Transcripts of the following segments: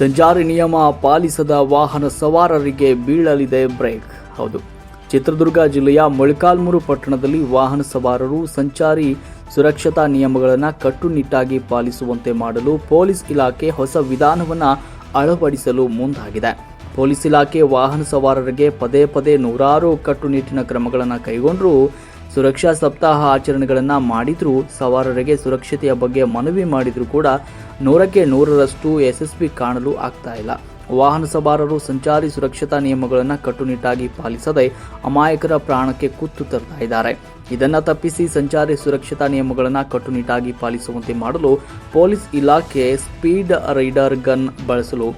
ಸಂಚಾರಿ ನಿಯಮ ಪಾಲಿಸದ ವಾಹನ ಸವಾರರಿಗೆ ಬೀಳಲಿದೆ ಬ್ರೇಕ್. ಹೌದು. ಚಿತ್ರದುರ್ಗ ಜಿಲ್ಲೆಯ ಮೊಳಕಾಲ್ಮೂರು ಪಟ್ಟಣದಲ್ಲಿ ವಾಹನ ಸವಾರರು ಸಂಚಾರಿ ಸುರಕ್ಷತಾ ನಿಯಮಗಳನ್ನು ಕಟ್ಟುನಿಟ್ಟಾಗಿ ಪಾಲಿಸುವಂತೆ ಮಾಡಲು ಪೊಲೀಸ್ ಇಲಾಖೆ ಹೊಸ ವಿಧಾನವನ್ನು ಅಳವಡಿಸಲು ಮುಂದಾಗಿದೆ. ಪೊಲೀಸ್ ಇಲಾಖೆ ವಾಹನ ಸವಾರರಿಗೆ ಪದೇ ಪದೇ ನೂರಾರು ಕಟ್ಟುನಿಟ್ಟಿನ ಕ್ರಮಗಳನ್ನು ಕೈಗೊಂಡರೂ ಸುರಕ್ಷಾ ಸಪ್ತಾಹ ಆಚರಣೆಗಳನ್ನು ಮಾಡಿದರೂ ಸವಾರರಿಗೆ ಸುರಕ್ಷತೆಯ ಬಗ್ಗೆ ಮನವಿ ಮಾಡಿದರೂ ಕೂಡ ನೂರಕ್ಕೆ ನೂರರಷ್ಟು ಯಶಸ್ವಿ ಕಾಣಲು ಆಗ್ತಾ ಇಲ್ಲ. ವಾಹನ ಸವಾರರು ಸಂಚಾರಿ ಸುರಕ್ಷತಾ ನಿಯಮಗಳನ್ನು ಕಟ್ಟುನಿಟ್ಟಾಗಿ ಪಾಲಿಸದೆ ಅಮಾಯಕರ ಪ್ರಾಣಕ್ಕೆ ಕುತ್ತು ತರ್ತಾ ಇದ್ದಾರೆ. ಇದನ್ನು ತಪ್ಪಿಸಿ ಸಂಚಾರಿ ಸುರಕ್ಷತಾ ನಿಯಮಗಳನ್ನು ಕಟ್ಟುನಿಟ್ಟಾಗಿ ಪಾಲಿಸುವಂತೆ ಮಾಡಲು ಪೊಲೀಸ್ ಇಲಾಖೆ ಸ್ಪೀಡ್ ರೈಡರ್ ಗನ್ ಬಳಸಲು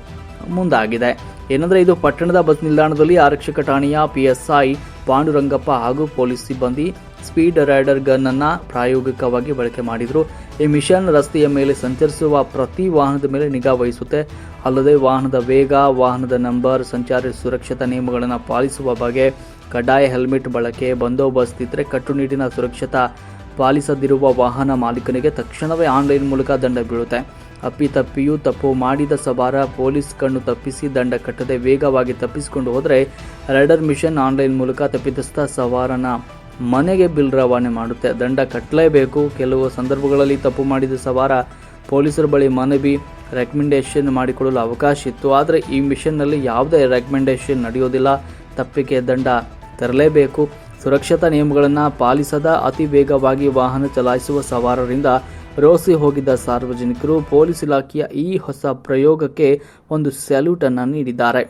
ಮುಂದಾಗಿದೆ. ಏನಂದ್ರೆ ಇದು ಪಟ್ಟಣದ ಬಸ್ ನಿಲ್ದಾಣದಲ್ಲಿ ಆರಕ್ಷಕ ಠಾಣೆಯ ಪಿಎಸ್ಐ ಪಾಂಡುರಂಗಪ್ಪ ಹಾಗೂ ಪೊಲೀಸ್ ಸಿಬ್ಬಂದಿ ಸ್ಪೀಡ್ ರೈಡರ್ ಗನ್ ಅನ್ನ ಪ್ರಾಯೋಗಿಕವಾಗಿ ಬಳಕೆ ಮಾಡಿದ್ರು. ಈ ಮಿಷನ್ ರಸ್ತೆಯ ಮೇಲೆ ಸಂಚರಿಸುವ ಪ್ರತಿ ವಾಹನದ ಮೇಲೆ ನಿಗಾ ವಹಿಸುತ್ತೆ. ಅಲ್ಲದೆ ವಾಹನದ ವೇಗ, ವಾಹನದ ನಂಬರ್, ಸಂಚಾರಿ ಸುರಕ್ಷತಾ ನಿಯಮಗಳನ್ನು ಪಾಲಿಸುವ ಬಗ್ಗೆ ಕಡ್ಡಾಯ ಹೆಲ್ಮೆಟ್ ಬಳಕೆ, ಬಂದೋಬಸ್ತ್ ಇದ್ದರೆ ಕಟ್ಟುನಿಟ್ಟಿನ ಸುರಕ್ಷತಾ ಪಾಲಿಸದಿರುವ ವಾಹನ ಮಾಲೀಕನಿಗೆ ತಕ್ಷಣವೇ ಆನ್ಲೈನ್ ಮೂಲಕ ದಂಡ ಬೀಳುತ್ತೆ. ಅಪ್ಪಿತಪ್ಪಿಯೂ ತಪ್ಪು ಮಾಡಿದ ಸವಾರ ಪೊಲೀಸ್ ಕಣ್ಣು ತಪ್ಪಿಸಿ ದಂಡ ಕಟ್ಟದೆ ವೇಗವಾಗಿ ತಪ್ಪಿಸಿಕೊಂಡು ಹೋದರೆ ರೈಡರ್ ಮಿಷನ್ ಆನ್ಲೈನ್ ಮೂಲಕ ತಪ್ಪಿತಸ್ಥ ಸವಾರನ ಮನೆಗೆ ಬಿಲ್ ರವಾನೆ ಮಾಡುತ್ತೆ. ದಂಡ ಕಟ್ಟಲೇಬೇಕು. ಕೆಲವು ಸಂದರ್ಭಗಳಲ್ಲಿ ತಪ್ಪು ಮಾಡಿದ ಸವಾರ ಪೊಲೀಸರ ಬಳಿ ಮನವಿ, ರೆಕಮೆಂಡೇಷನ್ ಮಾಡಿಕೊಳ್ಳಲು ಅವಕಾಶ ಇತ್ತು. ಆದರೆ ಈ ಮಿಷನ್ನಲ್ಲಿ ಯಾವುದೇ ರೆಕಮೆಂಡೇಷನ್ ನಡೆಯೋದಿಲ್ಲ. ತಪ್ಪಿಗೆ ದಂಡ ತರಲೇಬೇಕು. ಸುರಕ್ಷತಾ ನಿಯಮಗಳನ್ನು ಪಾಲಿಸದ ಅತಿ ವೇಗವಾಗಿ ವಾಹನ ಚಲಾಯಿಸುವ ಸವಾರರಿಂದ ರೋಸಿ ಹೋಗಿದ್ದ ಸಾರ್ವಜನಿಕರು ಪೊಲೀಸ್ ಇಲಾಖೆಯ ಈ ಹೊಸ ಪ್ರಯೋಗಕ್ಕೆ ಒಂದು ಸ್ಯಾಲ್ಯೂಟ್ ಅನ್ನು ನೀಡಿದ್ದಾರೆ.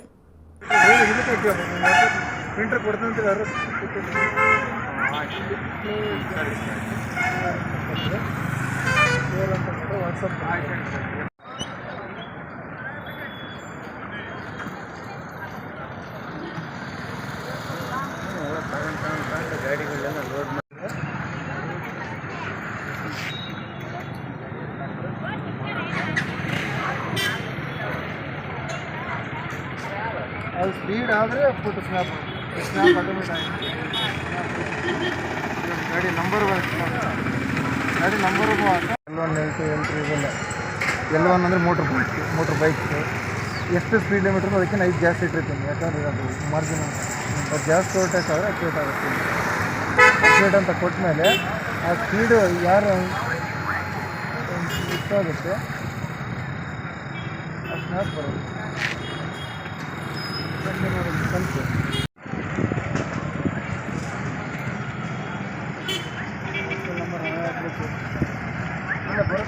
ಅದು ಸ್ಪೀಡ್ ಆದರೆ ಫೋಟೋ ಸ್ನ್ಯಾಪ್ ಸ್ನ್ಯಾಪ್ ಆಟೋಮೆಟಿಕ್ ಗಾಡಿ ನಂಬರ್ ಗಾಡಿ ನಂಬರ್ ಎಲ್ ಒನ್ ಎಂಟು ಎಂಟು ಇದೆಲ್ಲ. ಎಲ್ ಒನ್ ಅಂದರೆ ಮೋಟ್ರ್ ಬೈಕ್ ಮೋಟ್ರ್ ಬೈಕ್ ಎಷ್ಟು ಸ್ಪೀಡ್ ಲಿಮಿಟರ್ ಅದಕ್ಕೆ ಐದು ಜಾಸ್ತಿ ಇಟ್ಟಿರ್ತೀನಿ. ಯಾಕಂದರೆ ಅದು ಮಾರ್ಜಿನ್ ಅದು ಜಾಸ್ತಿ ಓವರ್ಟೇಕ್ ಆದರೆ ಅಕ್ಯುರೇಟ್ ಆಗುತ್ತೆ. ಅಕ್ಯುರೇಟ್ ಅಂತ ಕೊಟ್ಟ ಮೇಲೆ ಆ ಸ್ಪೀಡು ಯಾರು ಇಷ್ಟಾಗುತ್ತೆ, ಆ ಸ್ನ್ಯಾಪ್ ಬರುತ್ತೆ. ಕಲಿಸು ನಂಬರ್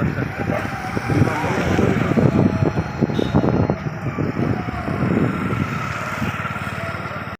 あった。